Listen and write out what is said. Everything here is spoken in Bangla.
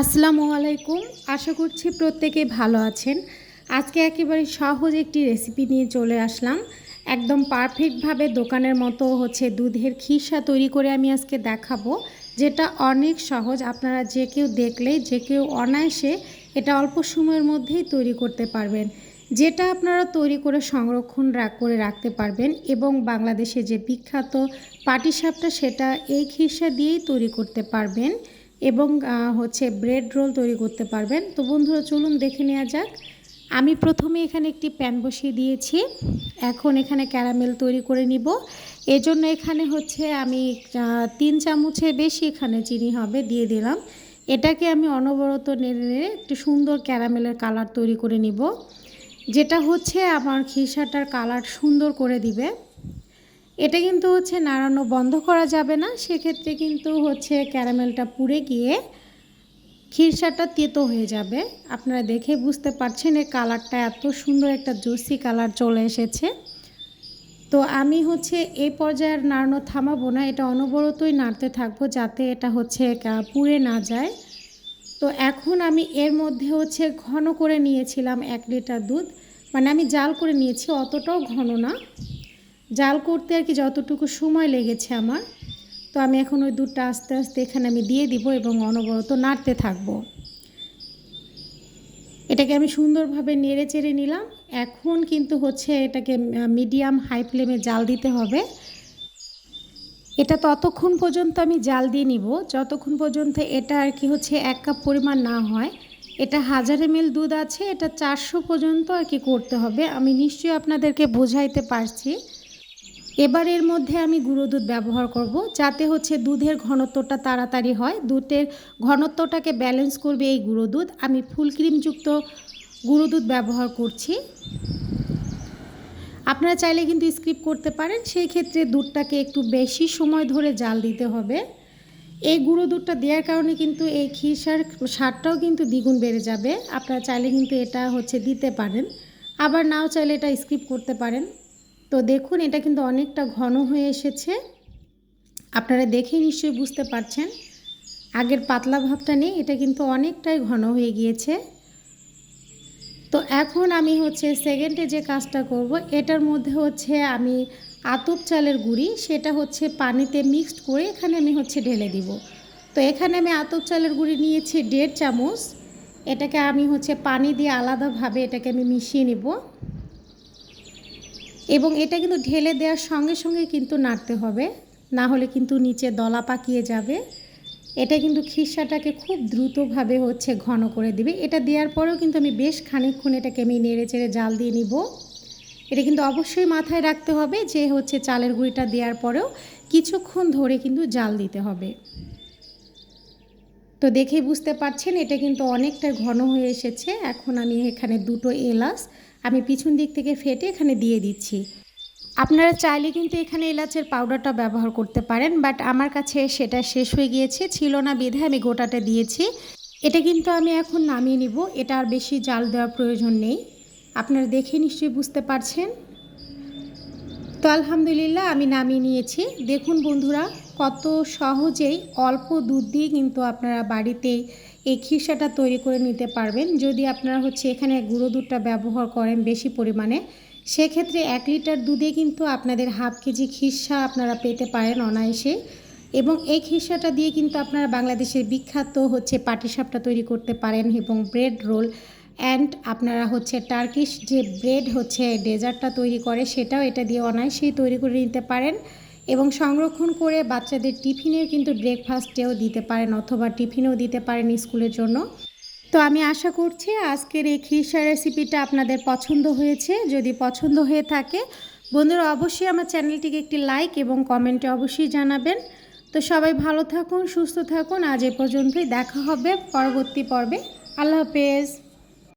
আসসালামু আলাইকুম। আশা করছি প্রত্যেকে ভালো আছেন। আজকে একেবারে সহজ একটি রেসিপি নিয়ে চলে আসলাম। একদম পারফেক্টভাবে দোকানের মতো হচ্ছে দুধের খিসা তৈরি করে আমি আজকে দেখাবো, যেটা অনেক সহজ। আপনারা যে কেউ দেখলে, যে কেউ অনায়াসে এটা অল্প সময়ের মধ্যেই তৈরি করতে পারবেন। যেটা আপনারা তৈরি করে সংরক্ষণ করে রাখতে পারবেন এবং বাংলাদেশে যে বিখ্যাত পাটিসাপটা, সেটা এই খিসা দিয়েই তৈরি করতে পারবেন। এবং হচ্ছে ব্রেড রোল তৈরি করতে পারবেন। তো বন্ধুরা, চলুন দেখে নেওয়া যাক। আমি প্রথমে এখানে একটি প্যান বসিয়ে দিয়েছি। এখন এখানে ক্যারামেল তৈরি করে নিব। এজন্য এখানে হচ্ছে আমি তিন চামচের বেশি এখানে চিনি হবে, দিয়ে দিলাম। এটাকে আমি অনবরত নেড়ে নেড়ে একটু সুন্দর ক্যারামেলের কালার তৈরি করে নিব। যেটা হচ্ছে আমার খিসাটার কালার সুন্দর করে দিবে। এটা কিন্তু হচ্ছে নাড়ানো বন্ধ করা যাবে না। সেক্ষেত্রে কিন্তু হচ্ছে ক্যারামেলটা পুড়ে গিয়ে খিরসাটা তেতো হয়ে যাবে। আপনারা দেখে বুঝতে পারছেন এর কালারটা এত সুন্দর একটা জুসি কালার চলে এসেছে। তো আমি হচ্ছে এই পর্যায়ে আর নাড়ানো থামাবো না, এটা অনবরতই নাড়তে থাকব যাতে এটা হচ্ছে পুড়ে না যায়। তো এখন আমি এর মধ্যে হচ্ছে ঘন করে নিয়েছিলাম এক লিটার দুধ। মানে আমি জাল করে নিয়েছি, অতটাও ঘন না। জাল করতে আর কি যতটুকু সময় লেগেছে আমার, তো আমি এখন ওই দুধটা আস্তে আস্তে এখানে আমি দিয়ে দিব এবং অনবরত নাড়তে থাকব। এটাকে আমি সুন্দরভাবে নেড়ে চেড়ে নিলাম। এখন কিন্তু হচ্ছে এটাকে মিডিয়াম হাই ফ্লেমে জাল দিতে হবে। এটা ততক্ষণ পর্যন্ত আমি জাল দিয়ে নিব। যতক্ষণ পর্যন্ত এটা আর কি হচ্ছে এক কাপ পরিমাণ না হয়, এটা হাজার এম দুধ আছে, এটা চারশো পর্যন্ত আর কি করতে হবে। আমি নিশ্চয়ই আপনাদেরকে বোঝাইতে পারছি। এবার এর মধ্যে আমি গুঁড়ো দুধ ব্যবহার করব, যাতে হচ্ছে দুধের ঘনত্বটা তাড়াতাড়ি হয়। দুধের ঘনত্বটাকে ব্যালেন্স করবে এই গুঁড়ো দুধ। আমি ফুল ক্রিমযুক্ত গুঁড়ো দুধ ব্যবহার করছি। আপনারা চাইলে কিন্তু স্কিপ করতে পারেন, সেই ক্ষেত্রে দুধটাকে একটু বেশি সময় ধরে জাল দিতে হবে। এই গুঁড়ো দুধটা দেওয়ার কারণে কিন্তু এই খিসার স্বাদটাও কিন্তু দ্বিগুণ বেড়ে যাবে। আপনারা চাইলে কিন্তু এটা হচ্ছে দিতে পারেন। আবার নাও চাইলে এটা স্কিপ করতে পারেন। তো দেখুন, এটা কিন্তু অনেকটা ঘন হয়ে এসেছে। আপনারা দেখেই নিশ্চয়ই বুঝতে পারছেন। আগের পাতলা ভাবটা নেই, এটা কিন্তু অনেকটাই ঘন হয়ে গিয়েছে। তো এখন আমি হচ্ছে সেকেন্ডে যে কাজটা করব, এটার মধ্যে হচ্ছে আমি আতপ চালের গুঁড়ি, সেটা হচ্ছে পানিতে মিক্সড করে এখানে আমি হচ্ছে ঢেলে দিব। তো এখানে আমি আতপ চালের গুঁড়ি নিয়েছি দেড় চামচ। এটাকে আমি হচ্ছে পানি দিয়ে আলাদাভাবে এটাকে আমি মিশিয়ে নিব। এবং এটা কিন্তু ঢেলে দেওয়ার সঙ্গে সঙ্গে কিন্তু নাড়তে হবে। না হলে কিন্তু নিচে দলা পাকিয়ে যাবে। এটা কিন্তু খিসাটাকে খুব দ্রুতভাবে হচ্ছে ঘন করে দিবে। এটা দেওয়ার পরেও কিন্তু আমি বেশ খানিকক্ষণ এটাকে আমি নেড়ে চেড়ে জাল দিয়ে নিব। এটা কিন্তু অবশ্যই মাথায় রাখতে হবে যে হচ্ছে চালের গুঁড়িটা দেওয়ার পরেও কিছুক্ষণ ধরে কিন্তু জাল দিতে হবে। তো দেখেই বুঝতে পারছেন, এটা কিন্তু অনেকটা ঘন হয়ে এসেছে। এখন আমি এখানে দুটো এলাচ আমি পিছন দিক থেকে ফেটে এখানে দিয়ে দিচ্ছি। আপনারা চাইলে কিন্তু এখানে এলাচের পাউডারটা ব্যবহার করতে পারেন, বাট আমার কাছে সেটা শেষ হয়ে গিয়েছে, ছিল না বেঁধে আমি গোটাটা দিয়েছি। এটা কিন্তু আমি এখন নামিয়ে নিব, এটা আর বেশি জাল দেওয়ার প্রয়োজন নেই। আপনারা দেখে নিশ্চয়ই বুঝতে পারছেন। তো আলহামদুলিল্লাহ আমি নামিয়ে নিয়েছি। দেখুন বন্ধুরা কত সহজেই অল্প দুধ দিয়ে কিন্তু আপনারা বাড়িতে এই খিসাটা তৈরি করে নিতে পারবেন। যদি আপনারা হচ্ছে এখানে গুঁড়ো দুধটা ব্যবহার করেন বেশি পরিমাণে, সেক্ষেত্রে এক লিটার দুধে কিন্তু আপনাদের হাফ কেজি খিসা আপনারা পেতে পারেন অনায়াসে। এবং এই খিসাটা দিয়ে কিন্তু আপনারা বাংলাদেশের বিখ্যাত হচ্ছে পাটিসাপটা তৈরি করতে পারেন এবং ব্রেড রোল অ্যান্ড আপনারা হচ্ছে টার্কিশ যে ব্রেড হচ্ছে ডেজার্টটা তৈরি করে, সেটাও এটা দিয়ে অনায়াসেই তৈরি করে নিতে পারেন। এবং সংরক্ষণ করে বাচ্চাদের টিফিনেও কিন্তু ব্রেকফাস্টেও দিতে পারেন অথবা টিফিনেও দিতে পারেন স্কুলের জন্য। তো আমি আশা করছি আজকের এই খিসা রেসিপিটা আপনাদের পছন্দ হয়েছে। যদি পছন্দ হয়ে থাকে, বন্ধুরা অবশ্যই আমার চ্যানেলটিকে একটি লাইক এবং কমেন্টে অবশ্যই জানাবেন। তো সবাই ভালো থাকুন, সুস্থ থাকুন। আজ এ পর্যন্তই দেখা হবে পরবর্তী পর্বে। আল্লাহ হাফেজ।